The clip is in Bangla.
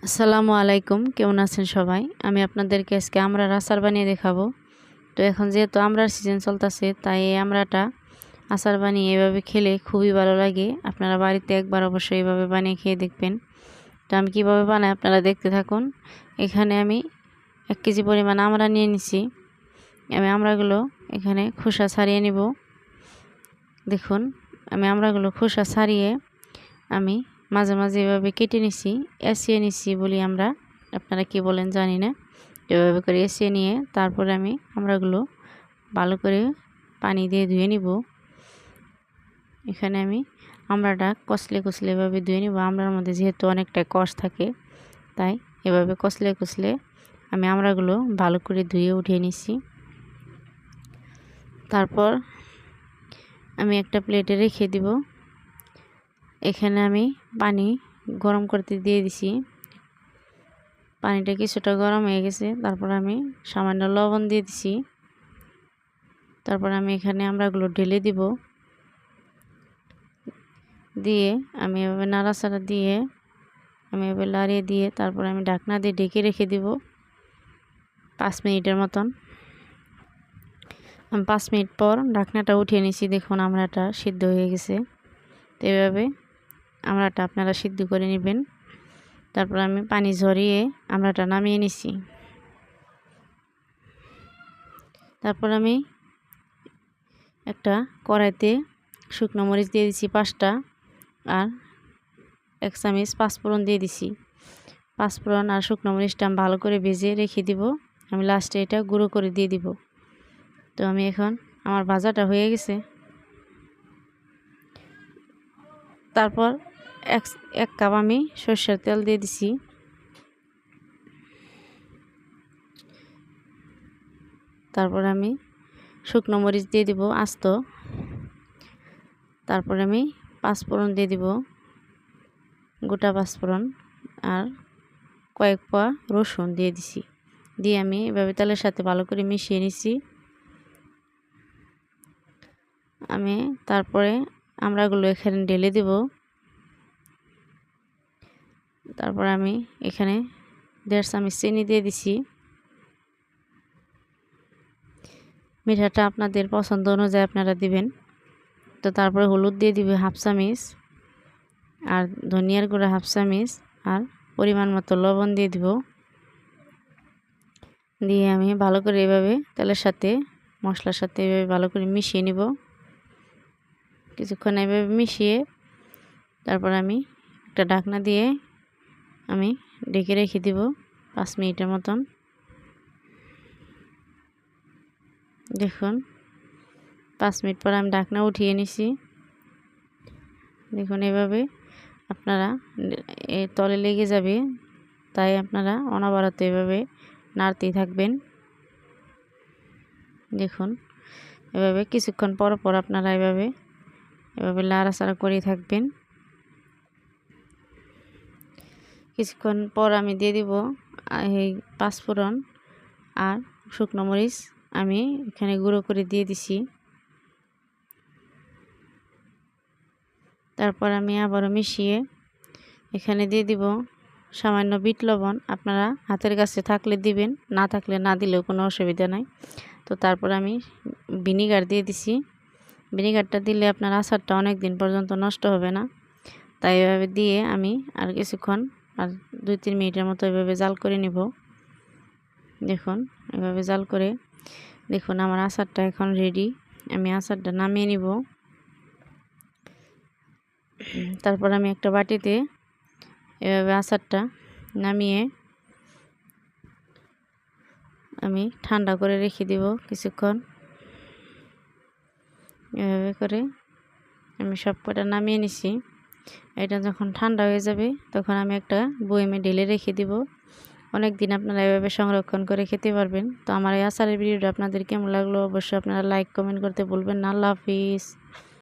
আসসালামু আলাইকুম, কেমন আছেন সবাই? আমি আপনাদেরকে আজকে আমরার আচার বানিয়ে দেখাবো। তো এখন যেহেতু আমরার সিজন চলতেছে, তাই এই আমরাটা আচার বানিয়ে এভাবে খেলে খুবই ভালো লাগে। আপনারা বাড়িতে একবার অবশ্যই এভাবে বানিয়ে খেয়ে দেখবেন। তো আমি কীভাবে বানাই আপনারা দেখতে থাকুন। এখানে আমি এক কেজি পরিমাণ আমরা নিয়ে নিছি। আমি আমরাগুলো এখানে খোসা ছাড়িয়ে নিব। দেখুন, আমি আমরাগুলো খোসা ছাড়িয়ে আমি মাঝে মাঝে এভাবে কেটে নিছি এসিয়ে নিছি বলি আমরা। আপনারা কি বলেন জানি না। এভাবে করে এসিয়ে নিয়ে তারপরে আমি আমরাগুলো ভালো করে পানি দিয়ে ধুয়ে নিব। এখানে আমি আমরাটা কষলে কষলে এভাবে ধুয়ে নিব। আমরার মধ্যে যেহেতু অনেকটা কষ থাকে, তাই এভাবে কষলে কষলে আমি আমরাগুলো ভালো করে ধুয়ে উঠিয়ে নিছি। তারপর আমি একটা প্লেটে রেখে দিব। এখানে আমি পানি গরম করতে দিয়ে দিছি। পানিটা কিছুটা গরম হয়ে গেছে। তারপর আমি সামান্য লবণ দিয়ে দিছি। তারপর আমি এখানে আমরাগুলো ঢেলে দিব। দিয়ে আমি এভাবে নাড়াচাড়া দিয়ে আমি এভাবে লাড়িয়ে দিয়ে তারপর আমি ঢাকনা দিয়ে ঢেকে রেখে দিব পাঁচ মিনিটের মতন। আমি পাঁচ মিনিট পর ঢাকনাটা উঠিয়ে নিছি। দেখুন, আমরাটা সিদ্ধ হয়ে গেছে। তো এভাবে আমরাটা আপনারা সিদ্ধ করে নেবেন। তারপর আমি পানি ঝরিয়ে আমরাটা নামিয়ে নিছি। তারপর আমি একটা কড়াইতে শুকনো মরিচ দিয়ে দিছি পাঁচটা আর এক চামিচ পাঁচফোড়ন দিয়ে দিছি। পাঁচফোড়ন আর শুকনো মরিচটা আমি ভালো করে ভেজে রেখে দিব। আমি লাস্টে এটা গুঁড়ো করে দিয়ে দিব। তো আমি এখন আমার ভাজাটা হয়ে গেছে। তারপর এক এক কাপ আমি সর্ষের তেল দিয়ে দিছি। তারপর আমি শুকনো মরিচ দিয়ে দিব, আস্ত। তারপর আমি পাঁচফোড়ন দিয়ে দিব, গোটা পাঁচফোড়ন আর কয়েক পা রসুন দিয়ে দিছি। দিয়ে আমি এভাবে তেলের সাথে ভালো করে মিশিয়ে নিছি। আমি তারপরে আমরাগুলো এখানে ঢেলে দেব। তারপর আমি এখানে দেড় চামচ চিনি দিয়ে দিছি। মিঠাটা আপনাদের পছন্দ অনুযায়ী আপনারা দিবেন। তো তারপরে হলুদ দিয়ে দিবে হাফ চামিচ, আর ধনিয়ার গুঁড়া হাফ চামিচ, আর পরিমাণ মতো লবণ দিয়ে দিব। দিয়ে আমি ভালো করে এভাবে তেলের সাথে, মশলার সাথে এভাবে ভালো করে মিশিয়ে নিব। কিছুক্ষণ এভাবে মিশিয়ে, তারপর আমি একটা ঢাকনা দিয়ে আমি ডেকে রেখে দিব পাঁচ মিনিটের মতন। দেখুন, পাঁচ মিনিট পর আমি ঢাকনা উঠিয়ে নিছি। দেখুন, এভাবে আপনারা তলে লেগে যাবে, তাই আপনারা অনবরত এভাবে নাড়তেই থাকবেন। দেখুন, এভাবে কিছুক্ষণ পর পর আপনারা এভাবে এভাবে লাড়াচাড়া করে থাকবেন। কিছুক্ষণ পর আমি দিয়ে দিব এই পাঁচফোড়ন আর শুকনো মরিচ আমি এখানে গুঁড়ো করে দিয়ে দিছি। তারপর আমি আবারও মিশিয়ে এখানে দিয়ে দিব সামান্য বিট লবণ। আপনারা হাতের কাছে থাকলে দিবেন, না থাকলে না দিলেও কোনো অসুবিধা নাই। তো তারপর আমি ভিনিগার দিয়ে দিছি। ভিনিগারটা দিলে আপনার আচারটা অনেক দিন পর্যন্ত নষ্ট হবে না। তাই এভাবে দিয়ে আমি আর কিছুক্ষণ আর দুই তিন মিনিটের মতো এভাবে জাল করে নিব। দেখুন, এভাবে জাল করে। দেখুন, আমার আচারটা এখন রেডি আমি আচারটা নামিয়ে নিব। তারপর আমি একটা বাটিতে এভাবে আচারটা নামিয়ে আমি ঠান্ডা করে রেখে দিব কিছুক্ষণ। এভাবে করে আমি সব কটা নামিয়ে নিছি। এটা যখন ঠান্ডা হয়ে যাবে, তখন আমি একটা বয়েমে ঢেলে রেখে দিব। অনেক দিন আপনারা এভাবে সংরক্ষণ করে খেতে পারবেন। তো আমার এই আচারের ভিডিওটা আপনাদের কেমন লাগল অবশ্যই আপনারা লাইক কমেন্ট করতে বলবেন না। আল্লাহ হাফিজ।